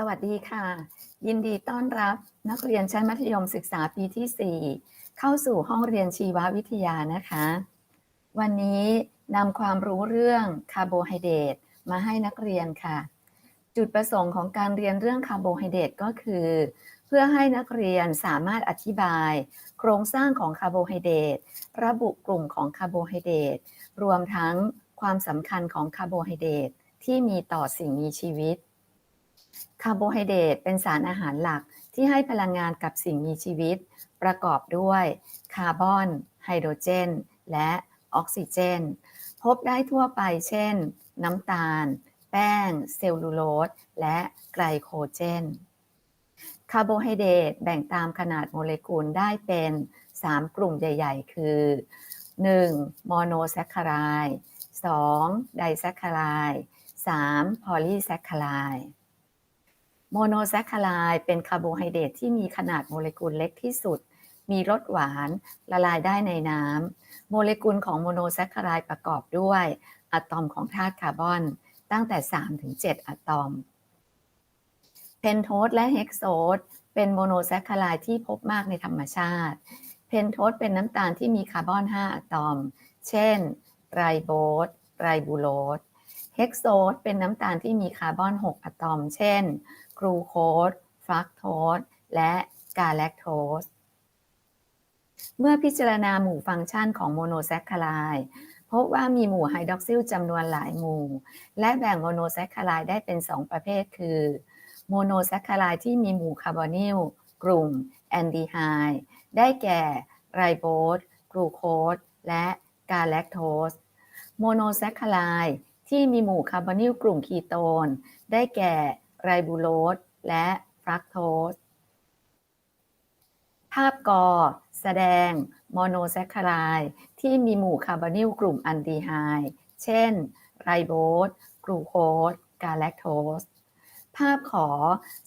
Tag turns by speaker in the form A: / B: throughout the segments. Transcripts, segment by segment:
A: สวัสดีค่ะ ยินดีต้อนรับนักเรียนชั้นมัธยมศึกษาปีที่ 4 เข้าสู่ห้องเรียนชีววิทยานะคะ วันนี้นำความรู้เรื่องคาร์โบไฮเดรตมาให้นักเรียนค่ะ จุดประสงค์ของการเรียนเรื่องคาร์โบไฮเดรตก็คือ เพื่อให้นักเรียนสามารถอธิบาย โครงสร้างของคาร์โบไฮเดรตระบุกลุ่มของคาร์โบไฮเดรตรวมทั้งความสำคัญของคาร์โบไฮเดรตที่มีต่อสิ่งมีชีวิต คาร์โบไฮเดรตเป็นสารอาหารหลักที่ให้พลังงานกับสิ่งมีชีวิต ประกอบด้วยคาร์บอน ไฮโดรเจน และออกซิเจน พบได้ทั่วไปเช่น น้ำตาล แป้ง เซลลูโลส และไกลโคเจน คาร์โบไฮเดรตแบ่งตามขนาดโมเลกุลได้เป็น 3 กลุ่มใหญ่ ๆ คือ 1. โมโนแซคคาราย 2. ไดแซคคาราย 3. พอลีแซคคาราย โมโนแซคคารายเป็นคาร์โบไฮเดรตที่มีขนาดโมเลกุลเล็กที่สุด มีรสหวานละลายได้ในน้ำ โมเลกุลของโมโนแซคคารายประกอบด้วยอะตอมของธาตุคาร์บอนตั้งแต่ 3-7 อะตอม เพนโทสและเฮกโซสเป็นโมโนแซคคารายที่พบมากในธรรมชาติ เพนโทสเป็นน้ำตาลที่มีคาร์บอน 5 อะตอม เช่น ไรโบสไรบูโรส เฮกโซสเป็นน้ำตาลที่มีคาร์บอน 6 อะตอม เช่น กรูโคสฟรักโทสและกาแลคโทสเมื่อพิจารณาหมู่ฟังก์ชันของโมโนแซคคารายพบว่ามีหมู่ไฮดรอกซิลจำนวนหลายหมู่ และแบ่งโมโนแซคคารายได้เป็น 2 ประเภทคือโมโนแซคคารายที่มีหมู่คาร์บอนิลกลุ่มแอนดีไฮได้แก่ไรโบสกรูโคสและกาแลคโทสโมโนแซคคารายที่มีหมู่คาร์บอนิลกลุ่มคีโตน ได้แก่ ไรบูโรสและฟรักโทส ภาพกอแสดงโมโนแซคคารายที่มีหมู่คาร์บอนิลกลุ่มอันดีไฮเช่น ไรโบสกรูโคสกาแลคโทส ภาพขอ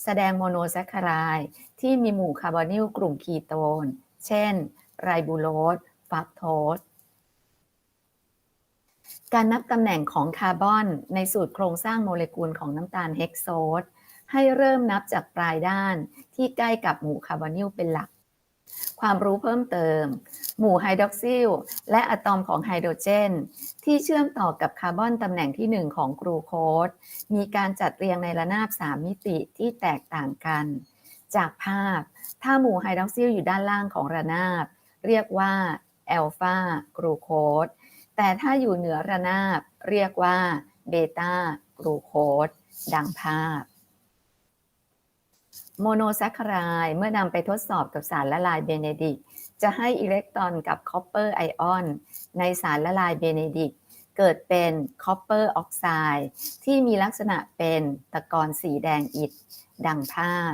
A: แสดงโมโนแซคคารายที่มีหมู่คาร์บอนิลกลุ่มคีโตน เช่น ไรบูโรสฟรักโทส การนับตำแหน่งของคาร์บอนในสูตรโครงสร้างโมเลกุลของน้ำตาลเฮกโซสให้เริ่มนับจากปลายด้านที่ใกล้กับหมู่คาร์บอนิลเป็นหลัก ความรู้เพิ่มเติม หมู่ไฮดรอกซิลและอะตอมของไฮโดรเจน ที่เชื่อมต่อกับคาร์บอนตำแหน่งที่ 1 ของกรูโคสมีการจัดเรียงในระนาบ 3 มิติที่แตกต่างกัน จากภาพ ถ้าหมู่ไฮดรอกซิลอยู่ด้านล่างของระนาบ เรียกว่าแอลฟากรูโคส แต่ถ้าอยู่เหนือระนาบเรียกว่าเบต้ากรูโคสดังภาพ โมโนแซคคารายเมื่อนำไปทดสอบกับสารละลายเบเนดิกจะให้อิเล็กตรอนกับคอปเปอร์ไอออนในสารละลายเบเนดิกเกิดเป็นคอปเปอร์ออกไซด์ที่มีลักษณะเป็นตะกอนสีแดงอิฐดังภาพ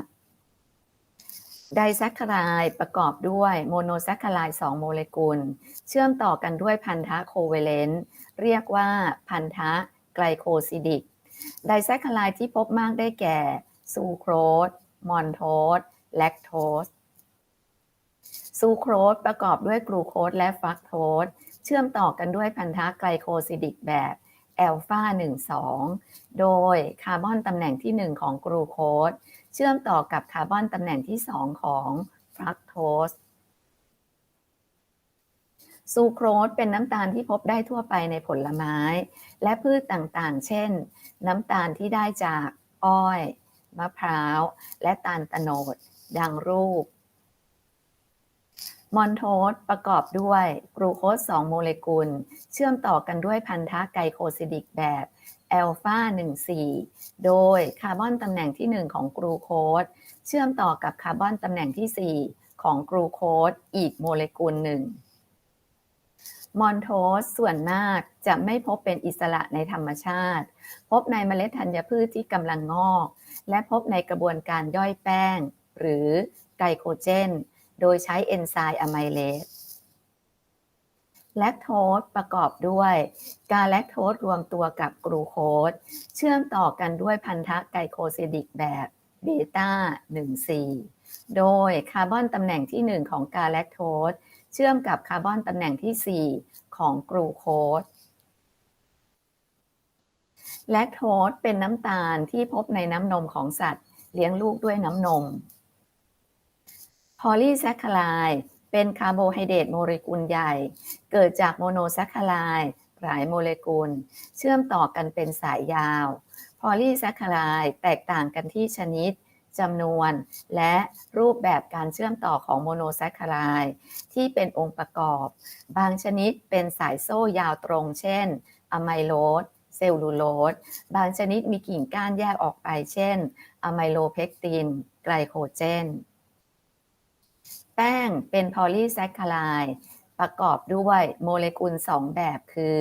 A: ไดแซคคารายประกอบด้วยโมโนแซคคาราย2โมเลกุล เชื่อมต่อกันด้วยพันธะโคเวเลนต์เรียกว่าพันธะไกลโคซิดิก ไดแซคคารายที่พบมากได้แก่ ซูโครสมอนโทสแลคโทสซูโครสประกอบด้วยกลูโคสและฟรักโทสเชื่อมต่อกันด้วยพันธะไกลโคซิดิกแบบแอลฟา1 2 โดยคาร์บอนตำแหน่งที่ 1 ของกลูโคส เชื่อมต่อกับคาร์บอนตำแหน่งที่ 2 ของฟรักโทสซูโครสเป็นน้ำตาลที่พบได้ทั่วไปในผลไม้ และพืชต่างๆ เช่น น้ำตาลที่ได้จากอ้อย มะพร้าว และตาลตะโนด ดังรูป มอนโทสประกอบด้วยกรูโคส2โมเลกุล เชื่อมต่อกันด้วยพันธะไกลโคซิดิกแบบ แอลฟา1 4 โดยคาร์บอนตำแหน่งที่ 1 ของกรูโคสเชื่อมต่อกับคาร์บอนตำแหน่งที่ 4 ของกรูโคสอีกโมเลกุลหนึ่งมอนโทสส่วนมากจะไม่พบเป็นอิสระในธรรมชาติ พบในเมล็ดธัญพืชที่กำลังงอก และพบในกระบวนการย่อยแป้ง หรือไกลโคเจน โดยใช้เอนไซม์อะไมเลส แลคโทสประกอบด้วย กาแลคโทสรวมตัวกับกรูโคสเชื่อมต่อกันด้วยพันธะไกลโคซิดิกแบบเบต้า1 4 โดยคาร์บอนตำแหน่งที่ 1 ของกาแลคโทสเชื่อมกับคาร์บอนตำแหน่งที่ 4 ของกรูโคสแลคโทสเป็นน้ำตาลที่พบในน้ำนมของสัตว์ เลี้ยงลูกด้วยน้ำนม พอลีแซคคาไลด์ เป็นคาร์โบไฮเดรตโมเลกุลใหญ่ เกิดจากโมโนแซคคาไลด์หลายโมเลกุล เชื่อมต่อกันเป็นสายยาว พอลีแซคคาไลด์แตกต่างกันที่ชนิดจำนวน และรูปแบบการเชื่อมต่อของโมโนแซคคาไลด์ที่เป็นองค์ประกอบ บางชนิดเป็นสายโซ่ยาวตรง เช่นอะไมโลสเซลลูโลสบางชนิดมีกิ่งก้านแยกออกไป เช่นอะไมโลเพกติน ไกลโคเจน แป้งเป็นพอลีแซคคาไลด์ประกอบด้วยโมเลกุล 2 แบบคือ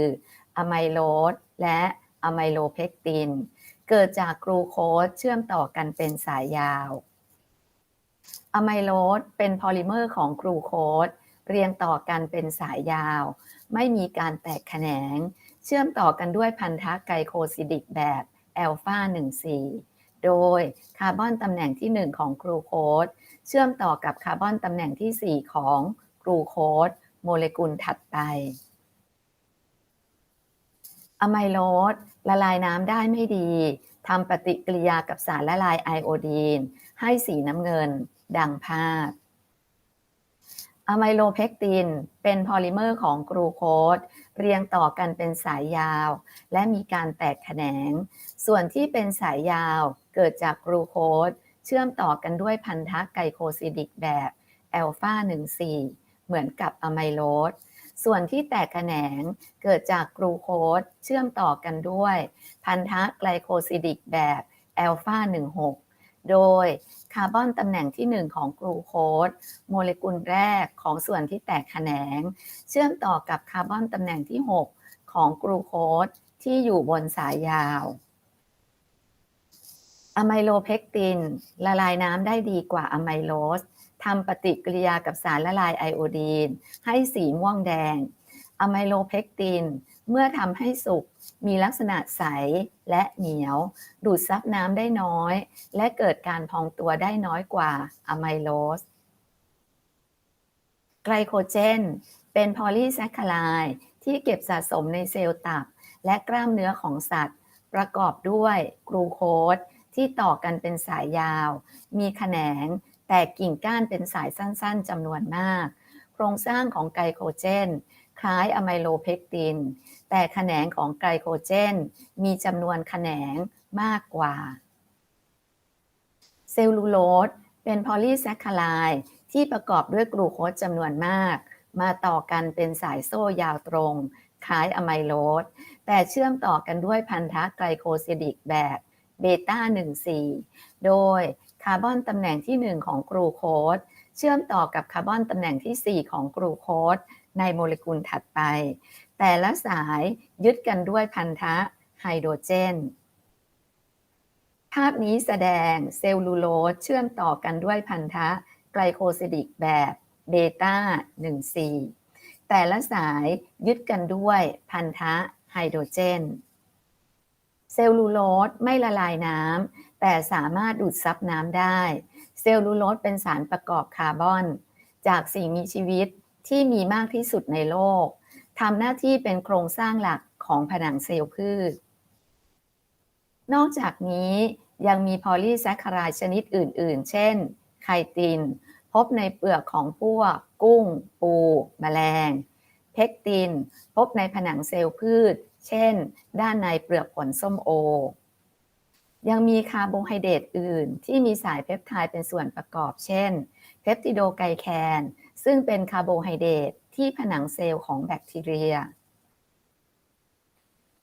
A: อะไมโลสและอะไมโลเพกติน เกิดจากกรูโคสเชื่อมต่อกันเป็นสายยาวอะไมโลสเป็นพอลิเมอร์ของกรูโคสเรียงต่อกันเป็นสายยาว ไม่มีการแตกแขนง เชื่อมต่อกันด้วยพันธะไกลโคซิดิกแบบแอลฟา1 4 โดยคาร์บอนตำแหน่งที่ 1 ของกรูโคส เชื่อมต่อกับคาร์บอนตำแหน่งที่ 4 ของกรูโคสโมเลกุลถัดไปอะไมโลสละลายน้ำได้ไม่ดีทำปฏิกิริยากับสารละลายไอโอดีน ให้สีน้ำเงิน ดังภาพอะไมโลเพกติน เป็นพอลิเมอร์ของกรูโคสเรียงต่อกันเป็นสายยาว และมีการแตกแขนง ส่วนที่เป็นสายยาวเกิดจากกรูโคส เชื่อมต่อกันด้วยพันธะไกลโคซิดิกแบบแอลฟา1 4 เหมือนกับอะไมโลสส่วนที่แตกแขนงเกิดจากกรูโคสเชื่อมต่อกันด้วย พันธะไกลโคซิดิกแบบแอลฟา16 โดยคาร์บอนตำแหน่งที่ 1 ของกรูโคสโมเลกุลแรกของส่วนที่แตกแขนง เชื่อมต่อกับคาร์บอนตำแหน่งที่ 6 ของกรูโคสที่อยู่บนสายยาว อะไมโลเพกติน ละลายน้ำได้ดีกว่าอะไมโลสทำปฏิกิริยากับสารละลายไอโอดีน ให้สีม่วงแดงอะไมโลเพกติน เมื่อทำให้สุกมีลักษณะใสและเหนียว ดูดซับน้ำได้น้อย และเกิดการพองตัวได้น้อยกว่าอะไมโลสไกลโคเจน เป็นพอลีแซคคาไลด์ที่เก็บสะสมในเซลล์ตับ และกล้ามเนื้อของสัตว์ ประกอบด้วยกรูโคส ที่ต่อกันเป็นสายยาว มีแขนง แตกกิ่งก้านเป็นสายสั้นๆจำนวนมาก โครงสร้างของไกลโคเจน คล้ายอะไมโลเพกติน แต่แขนงของไกลโคเจน มีจำนวนแขนงมากกว่า เซลลูโลสเป็นพอลีแซคคาไลที่ประกอบด้วยกลูโคสจำนวนมาก มาต่อกันเป็นสายโซ่ยาวตรง คล้ายอะไมโลสแต่เชื่อมต่อกันด้วยพันธะไกลโคซิดิกแบบ เบต้า1 4 โดยคาร์บอนตำแหน่งที่ 1 ของกรูโคสเชื่อมต่อกับคาร์บอนตำแหน่งที่ 4 ของกรูโคสในโมเลกุลถัดไป แต่ละสายยึดกันด้วยพันธะไฮโดรเจน ภาพนี้แสดงเซลลูโลสเชื่อมต่อกันด้วยพันธะไกลโคซิดิกแบบเบต้า1 4 แต่ละสายยึดกันด้วยพันธะไฮโดรเจน เซลลูโลสไม่ละลายน้ำแต่สามารถดูดซับน้ำได้ เซลลูโลสเป็นสารประกอบคาร์บอน จากสิ่งมีชีวิตที่มีมากที่สุดในโลกทำหน้าที่เป็นโครงสร้างหลักของผนังเซลล์พืช นอกจากนี้ยังมีพอลีแซคคารายชนิดอื่น ๆ เช่น ไคติน พบในเปลือกของพวก กุ้ง ปู แมลง เพกติน พบในผนังเซลล์พืช เช่น ด้านในเปลือกผลส้มโอ ยังมีคาร์โบไฮเดรตอื่น ที่มีสายเพปไทด์เป็นส่วนประกอบ เช่น เพปติโดไกแคน ซึ่งเป็นคาร์โบไฮเดรตที่ผนังเซลล์ของแบคทีเรีย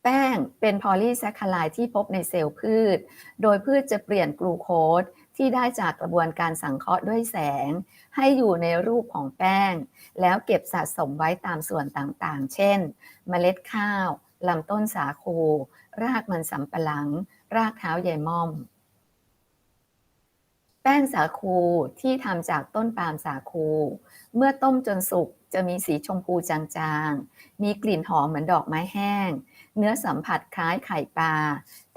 A: แป้งเป็นพอลีแซคคาไลด์ที่พบในเซลล์พืช โดยพืชจะเปลี่ยนกลูโคสที่ได้จากกระบวนการสังเคราะห์ด้วยแสง ให้อยู่ในรูปของแป้ง แล้วเก็บสะสมไว้ตามส่วนต่างๆ เช่น เมล็ดข้าว ลำต้นสาคู รากมันสำปะหลัง รากเท้าใยม่อม แป้งสาคูที่ทำจากต้นปาล์มสาคู เมื่อต้มจนสุกจะมีสีชมพูจางๆ มีกลิ่นหอมเหมือนดอกไม้แห้ง เนื้อสัมผัสคล้ายไข่ปลา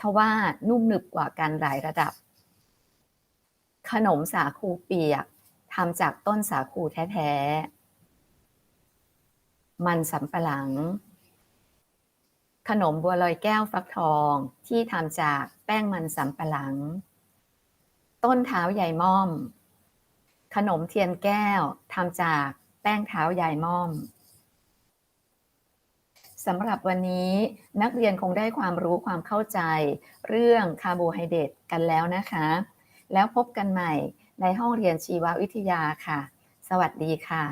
A: ทว่านุ่มหนึบกว่ากันหลายระดับ ขนมสาคูเปียกทำจากต้นสาคูแท้ๆ มันสำปะหลัง ขนมบัวลอยแก้วฟักทองที่ทำจากแป้งมันสำปะหลัง ต้นเท้าใหญ่ม่อม ขนมเทียนแก้วทำจากแป้งเท้าใหญ่ม่อมสำหรับวันนี้นักเรียนคงได้ความรู้ความเข้าใจ เรื่องคาร์โบไฮเดรตกันแล้วนะคะ แล้วพบกันใหม่ในห้องเรียนชีววิทยาค่ะ สวัสดีค่ะ